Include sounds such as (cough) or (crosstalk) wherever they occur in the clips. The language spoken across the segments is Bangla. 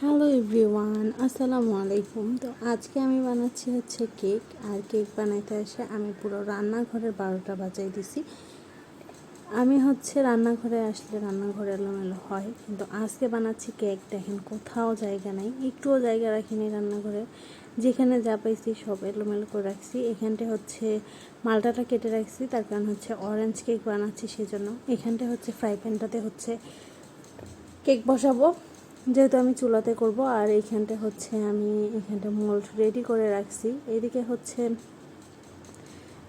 হ্যালো এভরিওয়ান, আসসালামু আলাইকুম। তো আজকে আমি বানাচ্ছি হচ্ছে কেক, আর কেক বানাইতে এসে আমি পুরো রান্নাঘরের বারোটা বাজাই দিছি। আমি হচ্ছে রান্নাঘরে আসলে রান্নাঘরে এলোমেলো হয়, কিন্তু আজকে বানাচ্ছি কেক। দেখেন কোথাও জায়গা নাই, একটুও জায়গা রাখিনি রান্নাঘরে। যেখানে যা পাইছি সব এলোমেলো করে রাখছি। এখানটা হচ্ছে মালটাটা কেটে রাখছি, তার কারণ হচ্ছে অরেঞ্জ কেক বানাচ্ছি সেজন্য। এখানটা হচ্ছে ফ্রাই প্যানটাতে হচ্ছে কেক বসাবো। যেহেতু আমি চুলাতে করব, আর এইখানটা হচ্ছে আমি এখানটা মোল্ড রেডি করে রাখছি। এদিকে হচ্ছে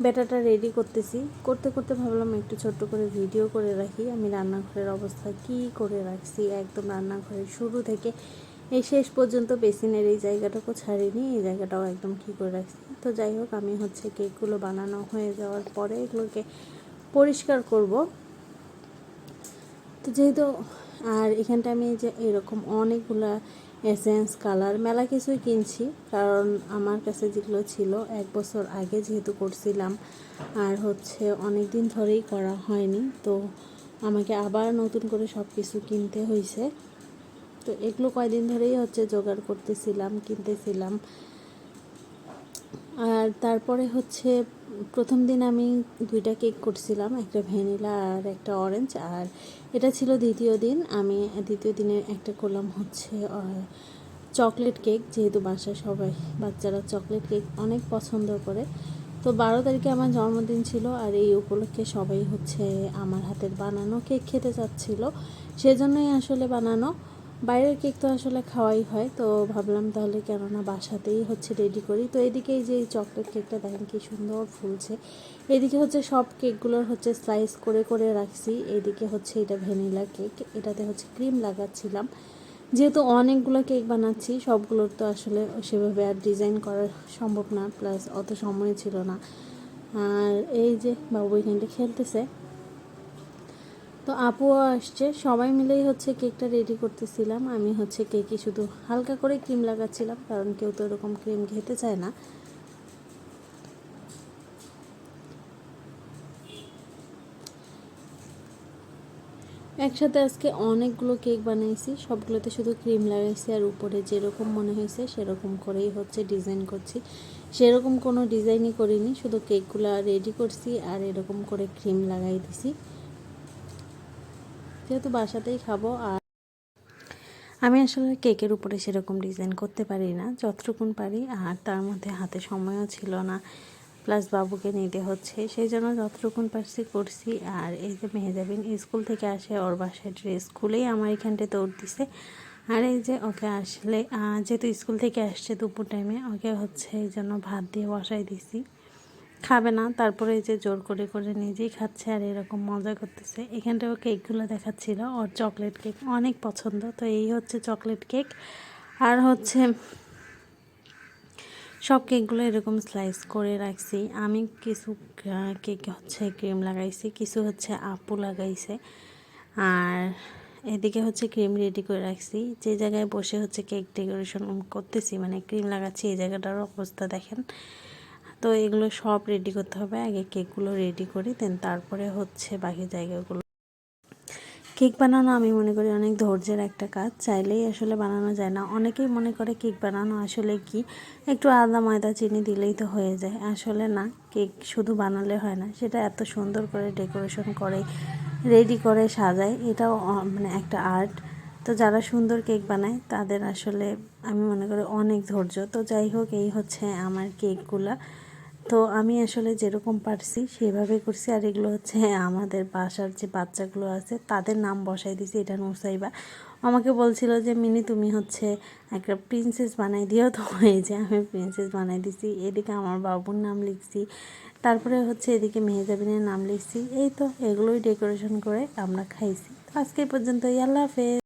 ব্যাটাটা রেডি করতেছি। করতে করতে ভাবলাম একটু ছোট্ট করে ভিডিও করে রাখি। আমি রান্নাঘরের অবস্থা কি করে রাখছি? একদম রান্নাঘরের শুরু থেকে এই শেষ পর্যন্ত বেসিনের এই জায়গাটাকেও ছাড়িনি, এই জায়গাটাও একদম কী করে রাখছি? তো যাই হোক, আমি হচ্ছে কেকগুলো বানানো হয়ে যাওয়ার পরে এগুলোকে পরিষ্কার করব। তো যেহেতু আর এখানটা আমি যে এরকম অনেকগুলা এসেন্স কালার মেলা কিছুই কিনছি। কারণ আমার কাছে যেগুলো ছিল, এক বছর আগে যেহেতু করছিলাম, আর হচ্ছে অনেক দিন ধরেই করা হয়নি, তো আমাকে আবার নতুন করে সব কিছু কিনতে হয়েছে তো এগুলো কয়দিন ধরেই হচ্ছে জোগাড় করতেছিলাম, কিনতেছিলাম। আর তারপরে হচ্ছে প্রথম দিন আমি দুইটা কেক করছিলাম, একটা ভ্যানিলা আর একটা অরেঞ্জ। আর এটা ছিল দ্বিতীয় দিন। আমি দ্বিতীয় দিনে একটা করলাম হচ্ছে চকলেট কেক। যেহেতু বাসায় সবাই, বাচ্চারা চকলেট কেক অনেক পছন্দ করে। তো বারো তারিখে আমার জন্মদিন ছিল আর এই উপলক্ষে সবাই হচ্ছে আমার হাতের বানানো কেক খেতে চাচ্ছিল। সেজন্যই আসলে বানানো। বাইরের কেক তো আসলে খাওয়াই হয়, তো ভাবলাম তাহলে কেননা বাসাতেই হচ্ছে রেডি করি। তো এদিকে এই যে এই চকলেট কেকটা দেখেন কি সুন্দর ফুলছে। এদিকে হচ্ছে সব কেকগুলোর হচ্ছে স্লাইস করে করে রাখছি। এদিকে হচ্ছে এটা ভ্যানিলা কেক এটাতে হচ্ছে ক্রিম লাগাচ্ছিলাম। যেহেতু অনেকগুলো কেক বানাচ্ছি, সবগুলোর তো আসলে সেভাবে আর ডিজাইন করা সম্ভব না প্লাস অত সময় ছিল না। আর এই যে বাবু এখানটা খেলতেছে। তো আপুও আসছে। সবাই মিলেই হচ্ছে কেকটা রেডি করতেছিলাম। আমি হচ্ছে কেকে শুধু হালকা করে ক্রিম লাগাচ্ছিলাম, কারণ কেউ তো এরকম ক্রিম খেতে চায় না। একসাথে আজকে অনেকগুলো কেক বানাইছি। সবগুলোতে শুধু ক্রিম লাগাইছি আর উপরে যেরকম মনে হয়েছে সেরকম করেই হচ্ছে ডিজাইন করছি। সেরকম কোনো ডিজাইনই করিনি, শুধু কেকগুলো রেডি করছি আর এরকম করে ক্রিম লাগাই দিছি। যেহেতু বাসাতেই খাব আর আমি আসলে কেকের উপরে সেরকম ডিজাইন করতে পারি না যতটুকুন পারি। আর তার মধ্যে হাতে সময়ও ছিল না প্লাস বাবুকে নিতে হচ্ছে। সেই জন্য যতটুকুন পারছি করছি। আর এই যে মেহেজাবিন স্কুল থেকে আসে, ওর বাসায় ড্রেস খুলেই আমার এখানটায় দৌড় দিছে। আর এই যে ওকে আসলে যেহেতু স্কুল থেকে আসছে দুপুর টাইমে ওকে হচ্ছে এই জন্য ভাত দিয়ে বসাই দিছি। খাবে না। তারপরে এই যে জোর করে করে নিজেই খাচ্ছে আর এরকম মজা করতেছে। এখানটাও কেকগুলো দেখাচ্ছিল ওর চকলেট কেক অনেক পছন্দ। তো এই হচ্ছে চকলেট কেক আর হচ্ছে সব কেকগুলো এরকম স্লাইস করে রাখছি। আমি কিছু কেক হচ্ছে ক্রিম লাগাইছি, কিছু হচ্ছে আপু লাগাইছে। আর এদিকে হচ্ছে ক্রিম রেডি করে রাখছি। যে জায়গায় বসে হচ্ছে কেক ডেকোরেশন করতেছি মানে ক্রিম লাগাচ্ছি, এই জায়গাটার অবস্থা দেখেন। তো এগুলো সব রেডি করতে হবে। আগে কেকগুলো রেডি করি দেন তারপরে হচ্ছে বাকি জায়গাগুলো। কেক বানানো আমি মনে করি অনেক ধৈর্যের একটা কাজ। চাইলেই আসলে বানানো যায় না। অনেকেই মনে করে কেক বানানো আসলে কি? একটু আদা, ময়দা, চিনি দিলেই তো হয়ে যায়। আসলে না কেক শুধু বানালে হয় না। সেটা এত সুন্দর করে ডেকোরেশন করে রেডি করে, সাজায়। এটাও মানে একটা আর্ট তো যারা সুন্দর কেক বানায়, তাদের আসলে আমি মনে করি অনেক ধৈর্য। তো যাই হোক, এই হচ্ছে আমার কেকগুলা তো আমি আসলে যেরকম পারছি সেভাবে করছি। আর এগুলো হচ্ছে আমাদের বাসার যে বাচ্চাগুলো আছে তাদের নাম বসাই দিছি এটা নুসাইবা। আমাকে বলছিল যে, মিনি, তুমি হচ্ছে একটা প্রিন্সেস বানাই দিও তো। (laughs) এই যে আমি প্রিন্সেস বানাই দিছি। এদিকে আমার বাবুর নাম লিখছি। তারপরে হচ্ছে এদিকে মেহেজাবিনের নাম লিখছি। এই তো এগুলোই ডেকোরেশন করে আমরা খাইছি। তো আজকে পর্যন্ত আল্লাহ হাফেজ।